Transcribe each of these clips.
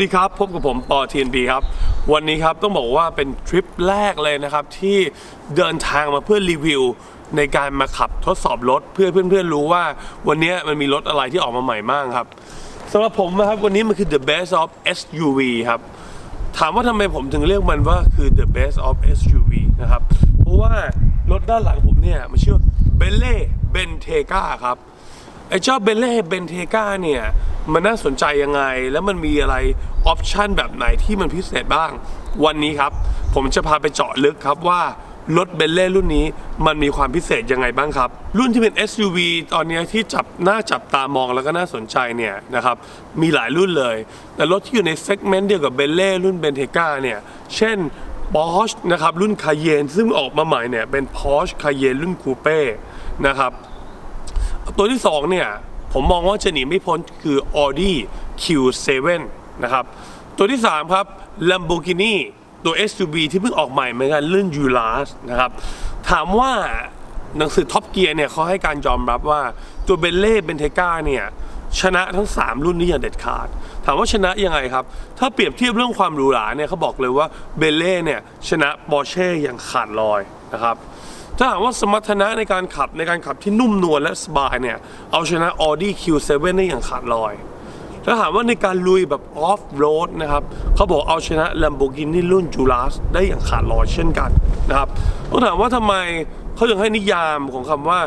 วัสดีครับ พบกับผมปอ TNB ครับ วันนี้ครับต้องบอกว่าเป็นทริปแรกเลยนะครับ ที่เดินทางมาเพื่อรีวิวในการมาขับทดสอบรถเพื่อเพื่อนๆรู้ว่าวันนี้มันมีรถอะไรที่ออกมาใหม่มากครับสำหรับผมนะครับวันนี้มันคือ the best of SUV ครับ ถามว่าทำไมผมถึงเรียกมันว่าคือ the best of SUV นะครับ เพราะว่ารถด้านหลังผมเนี่ยมันชื่อ b e n l e Bentayga ครับ ไอ้เจ้าเบลเล่เบนเทกาเนี่ยมันน่าสนใจยังไง แล้วมันมีอะไรออปชันแบบไหนที่มันพิเศษบ้าง วันนี้ครับ ผมจะพาไปเจาะลึกครับว่ารถเบลเล่รุ่นนี้มันมีความพิเศษยังไงบ้างครับ รุ่นที่เป็น SUV ตอนนี้ที่จับหน้าจับตามองแล้วก็น่าสนใจเนี่ยนะครับมีหลายรุ่นเลย แต่รถที่อยู่ในเซกเมนต์เดียวกับเบลเล่รุ่นเบนเทกาเนี่ยเช่น Porsche นะครับรุ่นคาเยนซึ่งออกมาใหม่เนี่ยเป็น Porsche Cayenne รุ่นคูเป้นะครับ ตัวที่ 2 เนี่ย ผมมองว่าจะหนีไม่พ้นคือ Audi Q7 นะครับ ตัวที่ 3 ครับ Lamborghini ตัว SUV ที่เพิ่งออกใหม่เหมือนกันรุ่น Urus นะครับ ถามว่าหนังสือท็อปเกียร์เนี่ยเขาให้การยอมรับว่าตัวเบลเล่เบนเทกาเนี่ยชนะทั้ง 3 รุ่นนี้อย่างเด็ดขาด ถามว่าชนะยังไงครับ ถ้าเปรียบเทียบเรื่องความหรูหราเนี่ยเขาบอกเลยว่าเบลเล่เนี่ยชนะปอร์เช่อย่างขาดลอยนะครับ ถ้าถามว่าสมรรถนะในการขับในการขับที่นุ่มนวลและสบายเนี่ย เอาชนะ Audi Q7 ได้อย่างขาดลอยถ้าถามว่าในการลุยแบบออฟโรดนะครับเขาบอกเอาชนะ Lamborghini รุ่น Juras ได้อย่างขาดลอยเช่นกันนะครับต้องถามว่าทำไมเขาถึงให้นิยามของคำว่า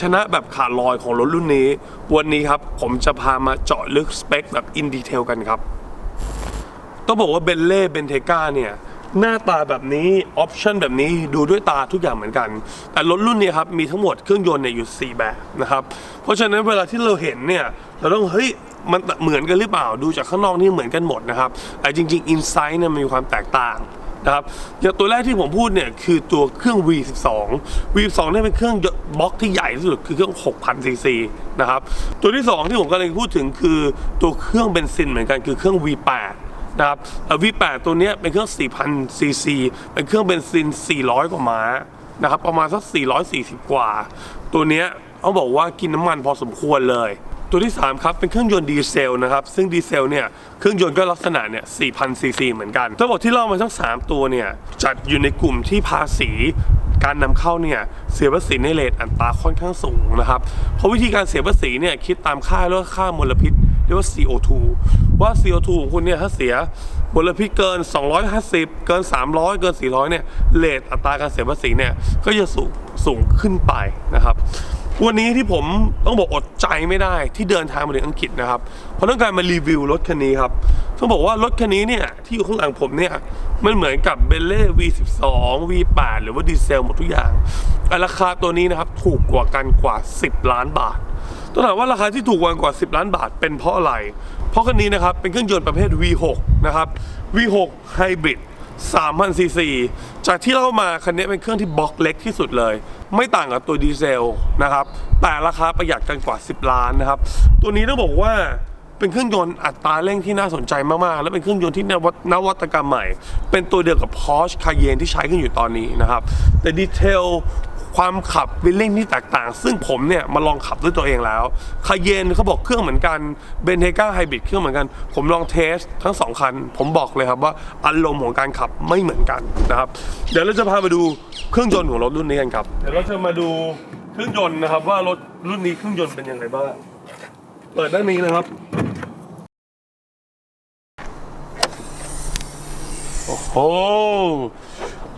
ชนะแบบขาดลอยของรถรุ่นนี้ วันนี้ครับ ผมจะพามาเจาะลึกสเปคแบบอินดีเทลกันครับ ต้องบอกว่าเบนเล่เบนเทกาเนี่ย หน้าตาแบบนี้ออปชันแบบนี้ดูด้วยตาทุกอย่างเหมือนกัน แต่รถรุ่นนี้ครับมีทั้งหมดเครื่องยนต์เนี่ยอยู่ 4 แบบนะครับ เพราะฉะนั้นเวลาที่เราเห็นเนี่ยเราต้องเฮ้ยมันเหมือนกันหรือเปล่าดูจากข้างนอกนี่เหมือนกันหมดนะครับแต่จริงๆอินไซต์เนี่ยมันมีความแตกต่างนะครับอย่างตัวแรกที่ผมพูดเนี่ยคือตัวเครื่อง V12 V12 เนี่ยเป็นเครื่องบล็อกที่ใหญ่ที่สุดคือเครื่อง 6,000 ซีซีนะครับตัวที่สองที่ผมกำลังพูดถึงคือตัวเครื่องเบนซินเหมือนกันคือเครื่อง V8 นะครับเอ่อ V8 ตัวนี้เป็นเครื่อง 4,000 ซีซี เป็นเครื่องเบนซิน 400 กว่าม้านะครับ ประมาณสัก 440 กว่า ตัวนี้เขาบอกว่ากินน้ำมันพอสมควรเลย ตัวที่ 3 ครับ เป็นเครื่องยนต์ดีเซลนะครับ ซึ่งดีเซลเนี่ยเครื่องยนต์ก็ลักษณะเนี่ย 4,000 ซีซีเหมือนกันต้งบอกที่เล่ามาทั้ง 3 ตัวเนี่ย จัดอยู่ในกลุ่มที่ภาษีการนำเข้าเนี่ยเสียภาษีในเรทอัตราค่อนข้างสูงนะครับ เพราะวิธีการเสียภาษีเนี่ยคิดตามค่าเรียกว่าค่ามลพิษ เรียกว่า CO2 ว่า CO2 ของคุณเนี่ยถ้าเสียมลพิษเกิน 250 เกิน 300 เกิน 400 เนี่ยเรทอัตราการเสียภาษีเนี่ยก็จะสูงสูงขึ้นไปนะครับ วันนี้ที่ผมต้องบอกอดใจไม่ได้ที่เดินทางมาถึงอังกฤษนะครับ เพราะต้องการมารีวิวรถคันนี้ครับต้องบอกว่ารถคันนี้เนี่ยที่อยู่ข้างหลังผมเนี่ยมันเหมือนกับเบลเล่ V12 V8 หรือว่าดีเซลหมดทุกอย่างแต่ราคาตัวนี้นะครับถูกกว่ากันกว่า 10 ล้านบาท ต้องถามว่าราคาที่ถูกกว่ากว่า 10 ล้านบาทเป็นเพราะอะไร เพราะคันนี้นะครับเป็นเครื่องยนต์ประเภท V6 นะครับ V6 Hybrid 3,000ซีซีจากที่เล่ามาคันนี้เป็นเครื่องที่บล็อกเล็กที่สุดเลย ไม่ต่างกับตัวดีเซลนะครับ แต่ราคาประหยัดกันกว่า 10 ล้านนะครับ ตัวนี้ต้องบอกว่าเป็นเครื่องยนต์อัตราเร่งที่น่าสนใจมากๆ และเป็นเครื่องยนต์ที่นวัตนวัตกรรมใหม่ เป็นตัวเดียวกับ Porsche Cayenne ที่ใช้กันอยู่ตอนนี้นะครับ แต่ดีเทล ความขับวิลลิ่งที่แตกต่าง ซึ่งผมเนี่ยมาลองขับด้วยตัวเองแล้วคาเยนเขาบอกเครื่องเหมือนกันเบนเทก้าไฮบริดเครื่องเหมือนกัน ผมลองเทสทั้งสองคัน ผมบอกเลยครับว่าอารมณ์ของการขับไม่เหมือนกันนะครับ เดี๋ยวเราจะพามาดูเครื่องยนต์ของรถรุ่นนี้กันครับ เดี๋ยวเราจะมาดูเครื่องยนต์นะครับ ว่ารถรุ่นนี้เครื่องยนต์เป็นยังไงบ้างเปิดด้านนี้นะครับโอ้โห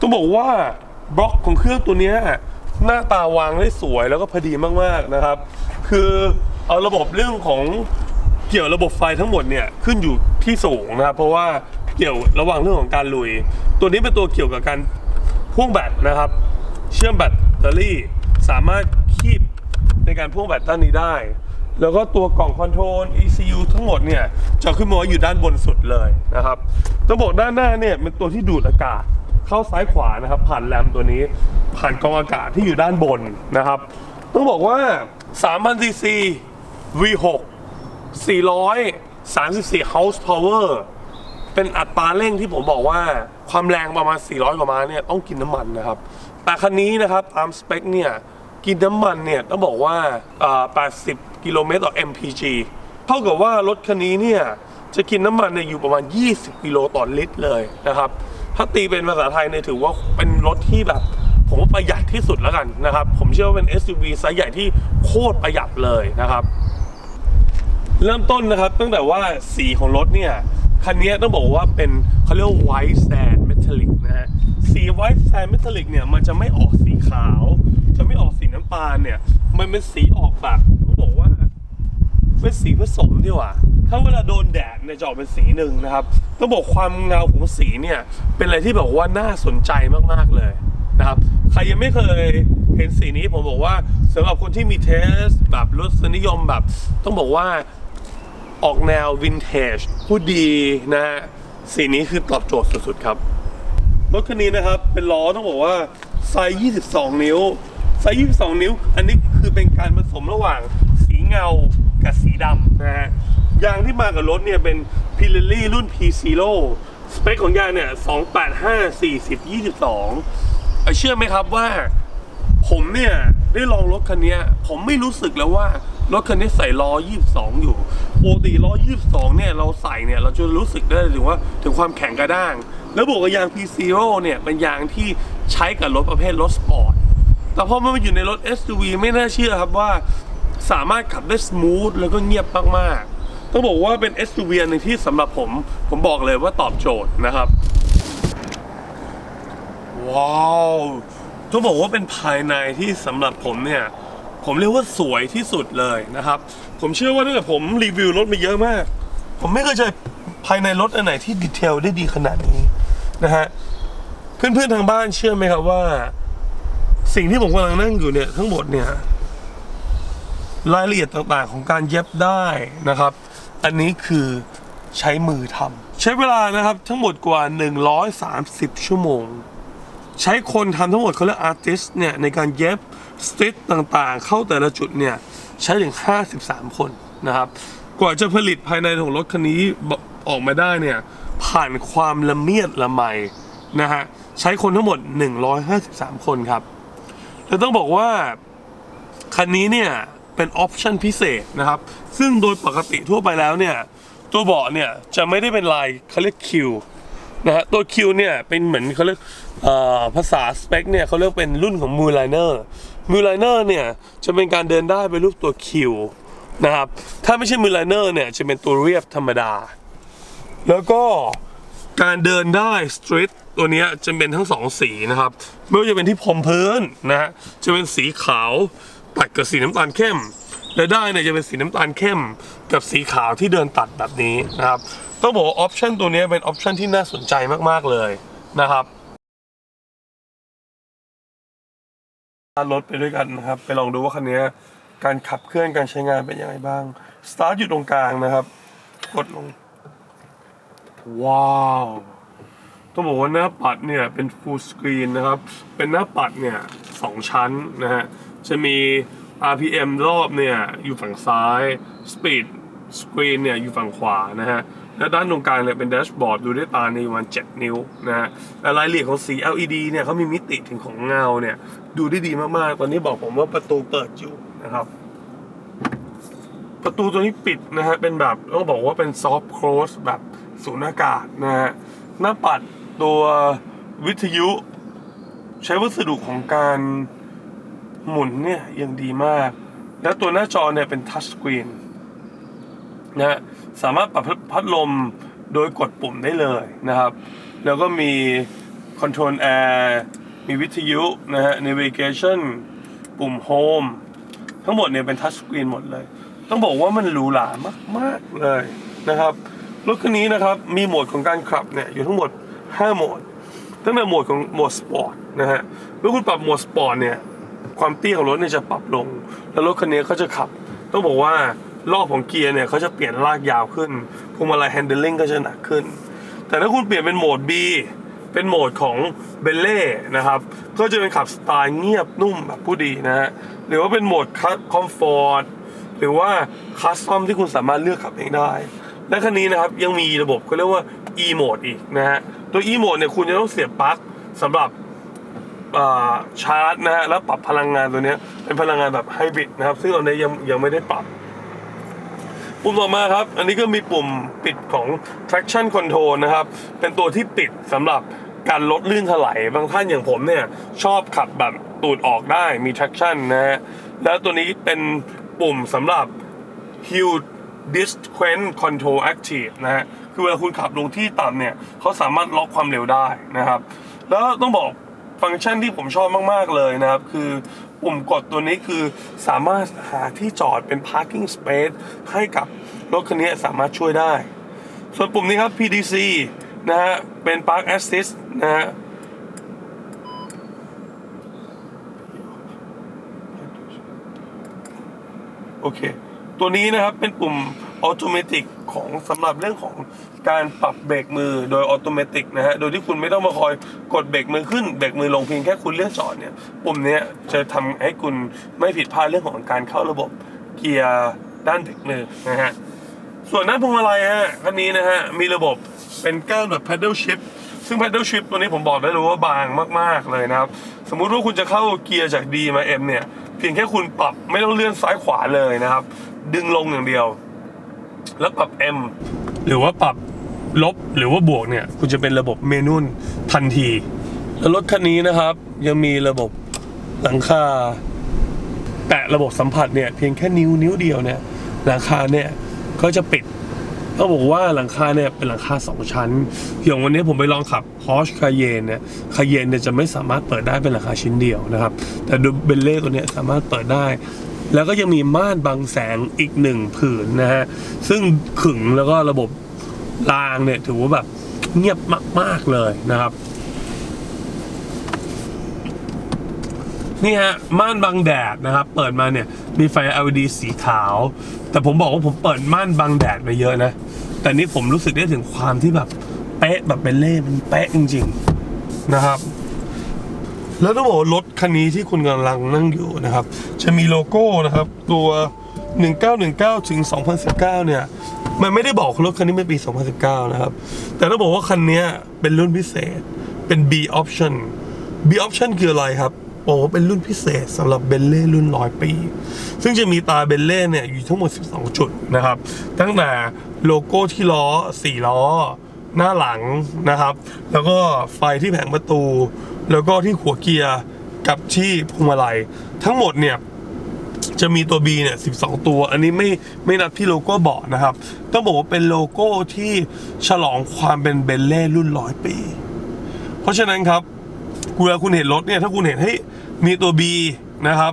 ต้องบอกว่าบล็อกของเครื่องตัวนี้ หน้าตาวางได้สวยแล้วก็พอดีมากๆนะครับ คือเอาระบบเรื่องของเกี่ยวระบบไฟทั้งหมดเนี่ยขึ้นอยู่ที่สูงนะครับ เพราะว่าเกี่ยวระหว่างเรื่องของการลุย ตัวนี้เป็นตัวเกี่ยวกับการพ่วงแบตนะครับ เชื่อมแบตเตอรี่สามารถคีบในการพ่วงแบตด้านนี้ได้ แล้วก็ตัวกล่องคอนโทรล ECU ทั้งหมดเนี่ยจะขึ้นมาอยู่ด้านบนสุดเลยนะครับต้องบอกด้านหน้าเนี่ยเป็นตัวที่ดูดอากาศ เข้าซ้ายขวานะครับ ผ่านแรมตัวนี้ ผ่านกองอากาศที่อยู่ด้านบนนะครับ ต้องบอกว่า3,000 cc V6 434 horse power เป็นอัตราเร่งที่ผมบอกว่าความแรงประมาณ 400 กว่าม้าเนี่ยต้องกินน้ำมันนะครับ แต่คันนี้นะครับตามสเปคเนี่ยกินน้ำมันเนี่ยต้องบอกว่าอ่า80 กิโลเมตรต่อ mpg เท่ากับว่ารถคันนี้เนี่ยจะกินน้ำมันเนี่ยอยู่ประมาณ 20 กิโลต่อลิตรเลยนะครับ ถ้าตีเป็นภาษาไทยเนี่ยถือว่าเป็นรถที่แบบ ผมว่าประหยัดที่สุดแล้วกันนะครับ ผมเชื่อว่าเป็น SUV ไซส์ใหญ่ที่โคตรประหยัดเลยนะครับ เริ่มต้นนะครับ ตั้งแต่ว่าสีของรถเนี่ยคันนี้ต้องบอกว่าเป็นเขาเรียกว่า white sand metallic นะฮะสี white sand metallic เนี่ยมันจะไม่ออกสีขาว จะไม่ออกสีน้ำตาลเนี่ย มันเป็นสีออกแบบ เป็นสีผสมดีกว่า ถ้าเวลาโดนแดดเนี่ยจะออกเป็นสีหนึ่งนะครับต้องบอกความเงาของสีเนี่ยเป็นอะไรที่แบบว่าน่าสนใจมากๆเลยนะครับใครยังไม่เคยเห็นสีนี้ผมบอกว่าสำหรับคนที่มีเทสแบบรสนิยมแบบ ต้องบอกว่าออกแนววินเทจผู้ดีนะฮะสีนี้คือตอบโจทย์สุดๆครับรถคันนี้นะครับเป็นล้อต้องบอกว่าไซส์ 22 นิ้ว ไซส์ 22 นิ้ว อันนี้คือเป็นการผสมระหว่างสีเงา กับสีดำนะฮะยางที่มากับรถเนี่ยเป็น Pirelli รุ่น P Zero สเปคของยางเนี่ย 285 40 22เอ่อเชื่อไหมครับว่า ผมเนี่ย ได้ลองรถคันเนี้ย ผมไม่รู้สึกแล้วว่า รถคันนี้ใส่ล้อ 22 อยู่ปกติล้อ 22 เนี่ย เราใส่เนี่ย เราจะรู้สึกได้ถึงว่าถึงความแข็งกระด้าง แล้วบวกกับยาง P Zero เนี่ย เป็นยางที่ใช้กับรถประเภทรถสปอร์ต แต่พอมันมาอยู่ในรถ SUV ไม่น่าเชื่อครับว่า สามารถขับได้ส o t h แล้วก็เงียบมากๆ ต้องบอกว่าเป็น SUV อันหนึ่งที่สำหรับผม ผมบอกเลยว่าตอบโจทย์นะครับ ว้าวต้องบอกว่าเป็นภายในที่สำหรับผมเนี่ย ผมเรียกว่าสวยที่สุดเลยนะครับ ผมเชื่อว่าตั้งแต่ผมรีวิวรถมาเยอะมาก ผมไม่เคยเจอภายในรถอันไหนที่ดีเทลได้ดีขนาดนี้นะฮะเพื่อนๆทางบ้านเชื่อไหมครับว่า สิ่งที่ผมกำลังนั่งอยู่เนี่ยทั้งหมดเนี่ย รายละเอียดต่างๆ ของการเย็บได้นะครับ อันนี้คือใช้มือทำใช้เวลานะครับทั้งหมดกว่า 130 ชั่วโมง ใช้คนทำทั้งหมดเขาเรียกอาร์ติสเนี่ยในการเย็บสติ t ต่างๆ เข้าแต่ละจุดเนี่ยใช้ถึง 53 คนนะครับ กว่าจะผลิตภายในของรถคันนี้ออกมาได้เนี่ยผ่านความละเมียดละไมนะฮะใช้คนทั้งหมด 153 คนครับ แล้วต้องบอกว่า คันนี้เนี่ย เป็นออปชันพิเศษนะครับ ซึ่งโดยปกติทั่วไปแล้วเนี่ย ตัวเบาะเนี่ยจะไม่ได้เป็นลายเขาเรียกคิวนะฮะตัวคิวเนี่ยเป็นเหมือนเขาเรียกภาษาสเปคเนี่ยเขาเรียกเป็นรุ่นของมูลไลเนอร์มูลไลเนอร์เนี่ยจะเป็นการเดินได้เป็นรูปตัวคิวนะครับ ถ้าไม่ใช่มูลไลเนอร์เนี่ยจะเป็นตัวเรียบธรรมดา แล้วก็การเดินได้สตรีทตัวเนี้ยจะเป็นทั้งสองสีนะครับ ไม่ว่าจะเป็นที่พรมพื้นนะฮะจะเป็นสีขาว ตัดกับสีน้ำตาลเข้มและได้เนี่ยจะเป็นสีน้ำตาลเข้มกับสีขาวที่เดินตัดแบบนี้นะครับต้องบอกว่าออปชันตัวนี้เป็นออปชันที่น่าสนใจมากๆเลยนะครับรถไปด้วยกันนะครับ ไปลองดูว่าคันนี้การขับเคลื่อนการใช้งานเป็นยังไงบ้างสตาร์ทอยู่ตรงกลางนะครับกดลง ว้าวต้องบอกว่าหน้าปัดเนี่ยเป็น full screen นะครับ เป็นหน้าปัดเนี่ยสองชั้นนะฮะ จะมี RPM รอบเนี่ยอยู่ฝั่งซ้าย speed screen เนี่ยอยู่ฝั่งขวานะฮะ และด้านตรงกลางเนี่ยเป็นแดชบอร์ดดูด้วยตาในประมาณ7นิ้วนะฮะและรายละเอียดของสี LED เนี่ยเขามีมิติถึงของเงาเนี่ย ดูได้ดีมากๆ ตอนนี้บอกผมว่าประตูเปิดอยู่นะครับ ประตูตัวนี้ปิดนะฮะ เป็นแบบต้องบอกว่าเป็นซอฟต์โคลสแบบสูญอากาศนะฮะ หน้าปัดตัววิทยุ ใช้วัสดุของการ หมุนเนี่ยยังดีมาก แล้วตัวหน้าจอเนี่ยเป็นทัชสกรีนนะสามารถปรับพัดลมโดยกดปุ่มได้เลยนะครับ แล้วก็มีคอนโทรลแอร์มีวิทยุนะฮะ navigation ปุ่มโฮมทั้งหมดเนี่ยเป็นทัชสกรีนหมดเลย ต้องบอกว่ามันหรูหรามาก ๆ เลยนะครับ รถคันนี้นะครับ มีโหมดของการขับเนี่ยอยู่ทั้งหมด 5 โหมด ตั้งแต่โหมดของโหมดสปอร์ตนะฮะเมื่อคุณปรับโหมดสปอร์ตเนี่ย ความเตี้ยของรถเนี่ยจะปรับลง แล้วรถคันนี้เขาจะขับ ต้องบอกว่ารอบของเกียร์เนี่ยเขาจะเปลี่ยนลากยาวขึ้นพวงมาลัยแฮนเดิลลิ่งก็จะหนักขึ้น แต่ถ้าคุณเปลี่ยนเป็นโหมด B เป็นโหมดของเบลเล่นะครับ ก็จะเป็นขับสไตล์เงียบนุ่มแบบผู้ดีนะฮะหรือว่าเป็นโหมดคอมฟอร์ตหรือว่าคัสตอมที่คุณสามารถเลือกขับเองได้ และคันนี้นะครับยังมีระบบเขาเรียกว่า e mode อีกนะฮะตัว e mode เนี่ยคุณจะต้องเสียบปลั๊กสำหรับ ชาร์จนะฮะแล้วปรับพลังงานตัวนี้เป็นพลังงานแบบไฮบริดนะครับ ซึ่งตอนนี้ยังยังไม่ได้ปรับ ปุ่มต่อมาครับ อันนี้ก็มีปุ่มปิดของ traction control นะครับ เป็นตัวที่ปิดสำหรับการลดลื่นถลายบางท่านอย่างผมเนี่ย ชอบขับแบบตูดออกได้มี traction นะฮะแล้วตัวนี้เป็นปุ่มสำหรับ Hill Distance Control Active นะฮะคือเวลาคุณขับลงที่ต่ำเนี่ยเขาสามารถล็อกความเร็วได้นะครับ แล้วต้องบอก ฟังก์ชันที่ผมชอบมาก ๆ เลยนะครับ คือปุ่มกดตัวนี้คือสามารถหาที่จอดเป็น parking space ให้กับรถคันนี้สามารถช่วยได้ ส่วนปุ่มนี้ครับ PDC นะฮะ เป็น Park Assist นะฮะโอเค ตัวนี้นะครับเป็นปุ่มออโตเมติกของสำหรับเรื่องของ การปรับเบรกมือโดยออโตเมตินะฮะ โดยที่คุณไม่ต้องมาคอยกดเบรกมือขึ้นเบรกมือลงเพียงแค่คุณเลื่อนจอดเนี่ย ปุ่มเนี้ยจะทำให้คุณไม่ผิดพลาดเรื่องของการเข้าระบบเกียร์ด้านเบรกมือนะฮะ ส่วนด้านพวงมาลัยฮะคันนี้นะฮะมีระบบเป็นก้านแบบ paddle shift ซึ่ง paddle shift ตัวนี้ผมบอกได้เลยว่าบางมาก ๆ เลยนะครับ สมมุติว่าคุณจะเข้าเกียร์จาก D มา M เนี่ย เพียงแค่คุณปรับไม่ต้องเลื่อนซ้ายขวาเลยนะครับ ดึงลงอย่างเดียว แล้วปรับ M หรือว่าปรับลบหรือว่าบวกเนี่ย คุณจะเป็นระบบเมนูทันที แล้วรถคันนี้นะครับ ยังมีระบบหลังคา แตะระบบสัมผัสเนี่ย เพียงแค่นิ้วนิ้วเดียวเนี่ยหลังคาเนี่ยก็จะปิดต้องบอกว่าหลังคาเนี่ยเป็นหลังคาสองชั้น อย่างวันนี้ผมไปลองขับ Porsche Cayenne เนี่ย Cayenne เนี่ยจะไม่สามารถเปิดได้เป็นหลังคาชิ้นเดียวนะครับ แต่ดูเบลเล่ตัวเนี้ยสามารถเปิดได้ แล้วก็ยังมีม่านบังแสงอีกหนึ่งผืนนะฮะ ซึ่งขึงแล้วก็ระบบรางเนี่ย ถือว่าแบบเงียบมาก ๆ เลยนะครับ นี่ฮะ ม่านบังแดดนะครับ เปิดมาเนี่ย มีไฟ LED สีขาว แต่ผมบอกว่าผมเปิดม่านบังแดดมาเยอะนะ แต่นี่ผมรู้สึกได้ถึงความที่แบบ เป๊ะแบบเป็นเล่มันเป๊ะจริง ๆ นะครับ แล้วต้องบอกว่ารถคันนี้ที่คุณกำลังนั่งอยู่นะครับ จะมีโลโก้นะครับ ตัว 1919 ถึง 2019 เนี่ย มันไม่ได้บอกรถคันนี้เป็นปี 2019 นะครับ แต่ต้องบอกว่าคันนี้เป็นรุ่นพิเศษ เป็น B option B option คืออะไรครับบอกว่าเป็นรุ่นพิเศษสำหรับเบลเล่รุ่นร้อยปี ซึ่งจะมีตาเบลเล่เนี่ยอยู่ทั้งหมด 12 จุดนะครับ ตั้งแต่โลโก้ที่ล้อ 4 ล้อ หน้าหลังนะครับ แล้วก็ไฟที่แผงประตู แล้วก็ที่หัวเกียร์กับที่พวงมาลัย ทั้งหมดเนี่ยจะมีตัว B เนี่ย 12 ตัว อันนี้ไม่ไม่นับที่โลโก้เบาะนะครับ ต้องบอกว่าเป็นโลโก้ที่ฉลองความเป็นเบลเล่รุ่นร้อยปี เพราะฉะนั้นครับเวลาคุณเห็นรถเนี่ย ถ้าคุณเห็นให้ยมีตัว B นะครับ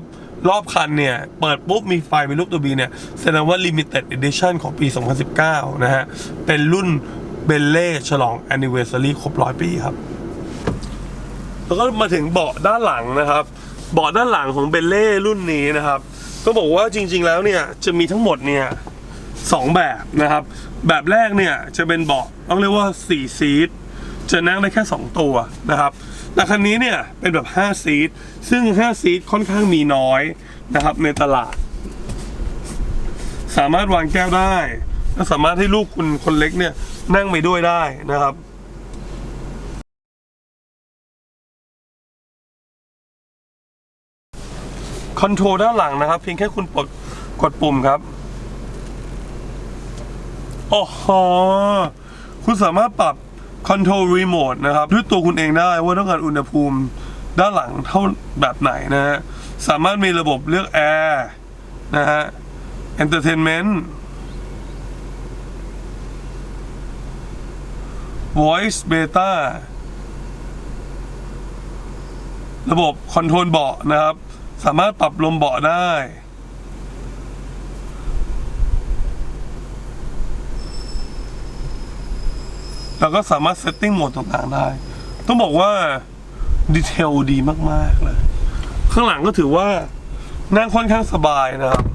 รอบคันเนี่ย เปิดปุ๊บ มีไฟเป็นรูปตัว B เนี่ย แสดงว่า Limited Edition ของปี 2019 นะฮะ เป็นรุ่นเบลเล่ฉลอง Anniversary ครบร้อยปีครับ แล้วก็มาถึงเบาะด้านหลังนะครับ เบาะด้านหลังของเบลเล่รุ่นนี้นะครับ ก็บอกว่าจริง ๆ แล้วเนี่ยจะมีทั้งหมดเนี่ยสองแบบนะครับ แบบแรกเนี่ยจะเป็นเบาะต้องเรียกว่า4ซีทจะนั่งได้แค่ 2 ตัวนะครับแต่คันนี้เนี่ยเป็นแบบ5ซีทซึ่ง5ซีทค่อนข้างมีน้อยนะครับในตลาด สามารถวางแก้วได้และสามารถให้ลูกคุณคนเล็กเนี่ยนั่งไปด้วยได้นะครับ อนโทรลด้านหลังนะครับ เพียงแค่คุณกดกดปุ่มครับ โอ้โห คุณสามารถปรับคอนโทรลรีโมทนะครับ ด้วยตัวคุณเองได้ว่าต้องการอุณหภูมิด้านหลังเท่าแบบไหนนะฮะ สามารถมีระบบเลือกแอร์นะฮะ Entertainment Voice Beta ระบบคอนโทรลเบาะนะครับ สามารถปรับลมเบาะได้ แล้วก็สามารถเซตติ้งโหมดต่างๆได้ ต้องบอกว่า ดีเทลดีมากๆเลย ข้างหลังก็ถือว่า นั่งค่อนข้างสบายนะครับ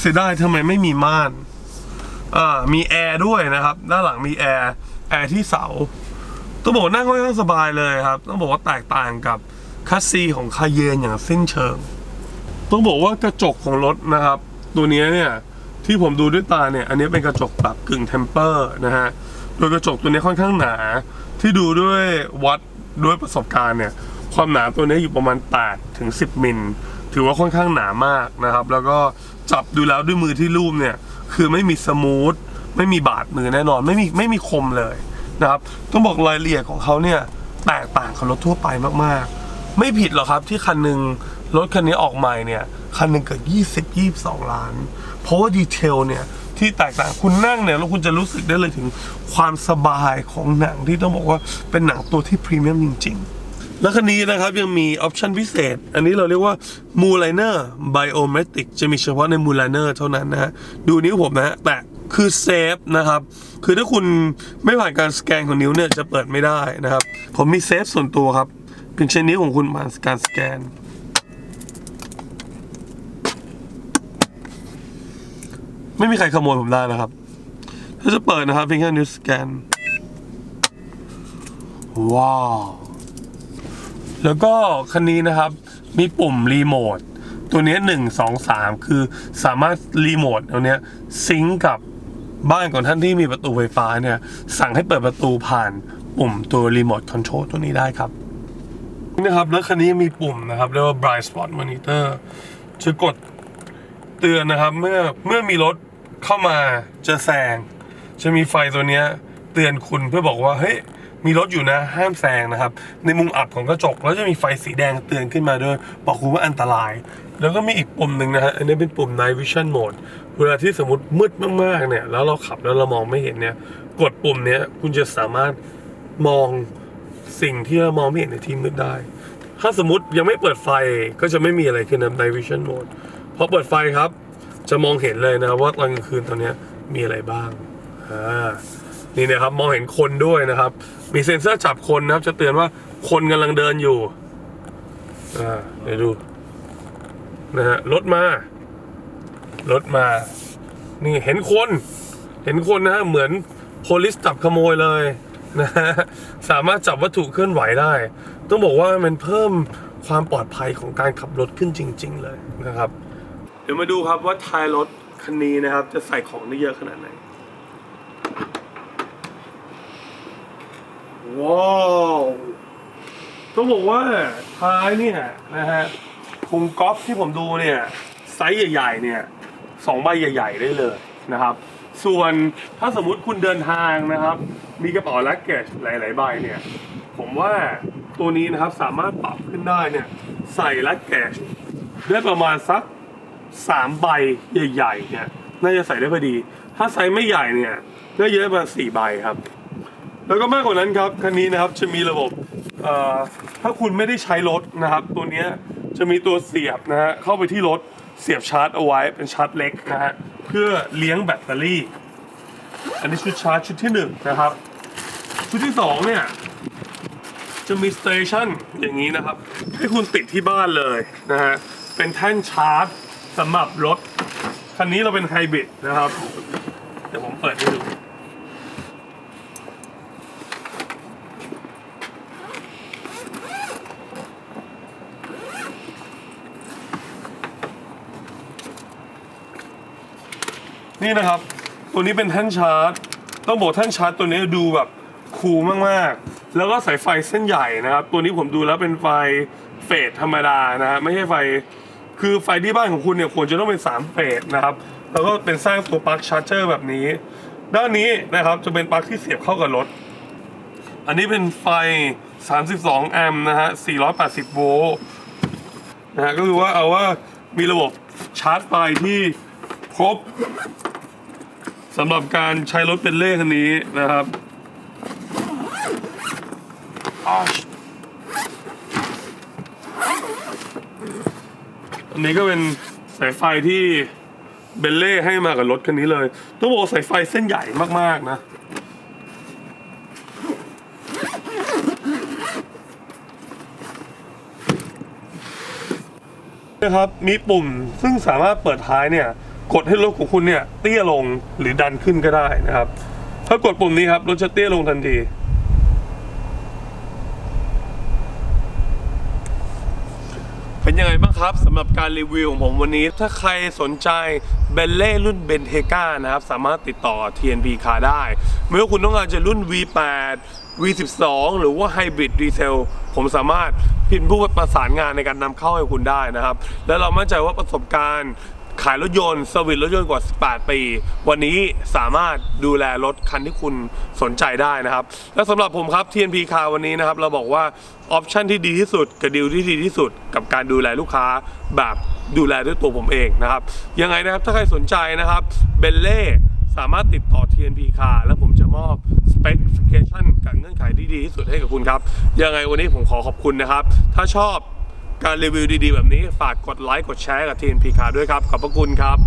เสียดายทำไมไม่มีม่าน อ่า มีแอร์ด้วยนะครับ ด้านหลังมีแอร์ แอร์ที่เสา ต้องบอกว่านั่งค่อนข้างสบายเลยครับ ต้องบอกว่าแตกต่างกับคัสซีของคาเยนอย่างสิ้นเชิง ต้องบอกว่ากระจกของรถนะครับ ตัวนี้เนี่ยที่ผมดูด้วยตาเนี่ยอันนี้เป็นกระจกแบบกึ่งเทมเปอร์นะฮะโดยกระจกตัวนี้ค่อนข้างหนา ที่ดูด้วยวัดด้วยประสบการณ์เนี่ยความหนาตัวนี้อยู่ประมาณ8ถึง10 มิล ถือว่าค่อนข้างหนามากนะครับ แล้วก็จับดูแล้วด้วยมือที่รูปเนี่ย คือไม่มีสมูท ไม่มีบาดมือแน่นอน ไม่มีไม่มีคมเลย นะครับต้องบอกรายละเอียดของเขาเนี่ยแตกต่างกับรถทั่วไปมากๆ ไม่ผิดหรอกครับที่คันหนึ่งรถคันนี้ออกใหม่เนี่ยคันหนึ่งเกิด20 22 ล้าน เพราะว่าดีเทลเนี่ยที่แตกต่างคุณนั่งเนี่ยแล้วคุณจะรู้สึกได้เลยถึงความสบายของหนังที่ต้องบอกว่าเป็นหนังตัวที่พรีเมียมจริง ๆ แล้วคันนี้นะครับยังมีออปชันพิเศษ อันนี้เราเรียกว่า m o o l i n e r Biometric จะมีเฉพาะใน m o o l i n e r เท่านั้นนะฮะดูนิ้วผมนะฮะแต่ คือเซฟนะครับ คือถ้าคุณไม่ผ่านการสแกนของนิ้วเนี่ยจะเปิดไม่ได้นะครับ ผมมีเซฟส่วนตัวครับ เพียงใช้นิ้วของคุณผ่านการสแกน ไม่มีใครขโมยผมได้นะครับ ถ้าจะเปิดนะครับเพียงแค่นิ้วสแกน ว้าว แล้วก็คันนี้นะครับ มีปุ่มรีโมทตัวนี้หนึ่งสองสามคือสามารถรีโมทตัวนี้ซิงกับ บ้านของท่านที่มีประตูไฟฟ้าเนี่ย สั่งให้เปิดประตูผ่านปุ่มตัวรีโมทคอนโทรลตัวนี้ได้ครับนะครับแล้วคันนี้มีปุ่มนะครับเรียกว่า Bright Spot Monitor จะกดเตือนนะครับ เมื่อเมื่อมีรถเข้ามาจะแซงจะมีไฟตัวเนี้ยเตือนคุณเพื่อบอกว่าเฮ้ย มีรถอยู่นะห้ามแซงนะครับ ในมุมอับของกระจกแล้วจะมีไฟสีแดงเตือนขึ้นมาด้วยบอกคุณว่าอันตราย แล้วก็มีอีกปุ่มหนึ่งนะฮะอันนี้เป็นปุ่ม Night Vision Mode เวลาที่สมมติมืดมากๆเนี่ยแล้วเราขับแล้วเรามองไม่เห็นเนี่ยกดปุ่มเนี้ยคุณจะสามารถมองสิ่งที่เรามองไม่เห็นในที่มืดได้ ถ้าสมมติยังไม่เปิดไฟก็จะไม่มีอะไรขึ้นนะ Night Vision Mode พอเปิดไฟครับ จะมองเห็นเลยนะว่าตอนกลางคืนตอนนี้มีอะไรบ้างอ่า นี่นะครับมองเห็นคนด้วยนะครับ มีเซ็นเซอร์จับคนนะครับ จะเตือนว่าคนกำลังเดินอยู่อ่าเดี๋ยวดูนะฮะรถมารถมา นี่เห็นคน เห็นคนนะฮะเหมือนโพลิสจับขโมยเลยนะฮะสามารถจับวัตถุเคลื่อนไหวได้ ต้องบอกว่ามันเพิ่มความปลอดภัยของการขับรถขึ้นจริง ๆ เลยนะครับ เดี๋ยวมาดูครับว่าท้ายรถคันนี้นะครับ จะใส่ของได้เยอะขนาดไหน ว้าวต้องบอกว่าท้ายเนี่ยนะฮะคุมกอล์ฟที่ผมดูเนี่ยไซส์ใหญ่ๆเนี่ยสองใบใหญ่ ๆ ได้เลยนะครับ ส่วนถ้าสมมุติคุณเดินทางนะครับ มีกระเป๋าแล็กเกจหลาย ๆ ใบเนี่ยผมว่าตัวนี้นะครับสามารถปรับขึ้นได้เนี่ยใส่แล็กเกจได้ประมาณสักสามใบใหญ่ ๆ เนี่ยน่าจะใส่ได้พอดี ถ้าไซส์ไม่ใหญ่เนี่ยน่าจะประมาณสี่ใบครับ แล้วก็มากกว่านั้นครับคันนี้นะครับจะมีระบบถ้าคุณไม่ได้ใช้รถนะครับ ตัวนี้จะมีตัวเสียบนะฮะเข้าไปที่รถเสียบชาร์จเอาไว้เป็นชาร์จเล็กนะฮะเพื่อเลี้ยงแบตเตอรี่ อันนี้ชุดชาร์จชุดที่หนึ่งนะครับ ชุดที่สองเนี่ยจะมีสเตชันอย่างนี้นะครับ ให้คุณติดที่บ้านเลยนะฮะเป็นแท่นชาร์จสำหรับรถ คันนี้เราเป็นไฮบริดนะครับ เดี๋ยวผมเปิดให้ดู นี่นะครับ ตัวนี้เป็นแท่นชาร์จ ต้องบอกแท่นชาร์จตัวนี้ดูแบบคูลมากๆ แล้วก็สายไฟเส้นใหญ่นะครับ ตัวนี้ผมดูแล้วเป็นไฟเฟสธรรมดานะฮะไม่ใช่ไฟ คือไฟที่บ้านของคุณเนี่ยควรจะต้องเป็น 3 เฟสนะครับ แล้วก็เป็นสร้างตัวปลั๊กชาร์จเจอร์แบบนี้ ด้านนี้นะครับจะเป็นปลั๊กที่เสียบเข้ากับรถ อันนี้เป็นไฟ 32 แอมป์นะฮะ 480 โวลต์นะฮะก็คือว่าเอาว่ามีระบบชาร์จไฟที่ครบ สำหรับการใช้รถเป็นเล่คันนี้นะครับอันนี้ก็เป็นสายไฟที่เบลเล่ให้มากับรถคันนี้เลยต้องบอกว่าสายไฟเส้นใหญ่มากๆนะ นะครับมีปุ่มซึ่งสามารถเปิดท้ายเนี่ย กดให้รถของคุณเนี่ยเตี้ยลงหรือดันขึ้นก็ได้นะครับ ถ้ากดปุ่มนี้ครับรถจะเตี้ยลงทันทีเป็นยังไงบ้างครับสำหรับการรีวิวของผมวันนี้ ถ้าใครสนใจเบลเล่รุ่นเบนเทกานะครับ สามารถติดต่อ TNP Car ได้ ไม่ว่าคุณต้องการจะรุ่น V8 V12 หรือว่า Hybrid Diesel ผมสามารถพินผู้ประสานงานในการนำเข้าให้คุณได้นะครับ และเรามั่นใจว่าประสบการณ์ ขายรถยนต์สวิตรถยนต์กว่า 18 ปี วันนี้สามารถดูแลรถคันที่คุณสนใจได้นะครับ และสำหรับผมครับ TNP Car วันนี้นะครับ เราบอกว่าออปชันที่ดีที่สุดกับดีลที่ดีที่สุด กับการดูแลลูกค้าแบบดูแลด้วยตัวผมเองนะครับ ยังไงนะครับถ้าใครสนใจนะครับเบลเล่สามารถติดต่อ TNP Car แล้วผมจะมอบ specification กับเงื่อนไขที่ดีที่สุดให้กับคุณครับ ยังไงวันนี้ผมขอขอบคุณนะครับ ถ้าชอบ การรีวิวดีๆ แบบนี้ฝากกดไลค์กดแชร์กับทีมพีคาด้วยครับ ขอบพระคุณครับ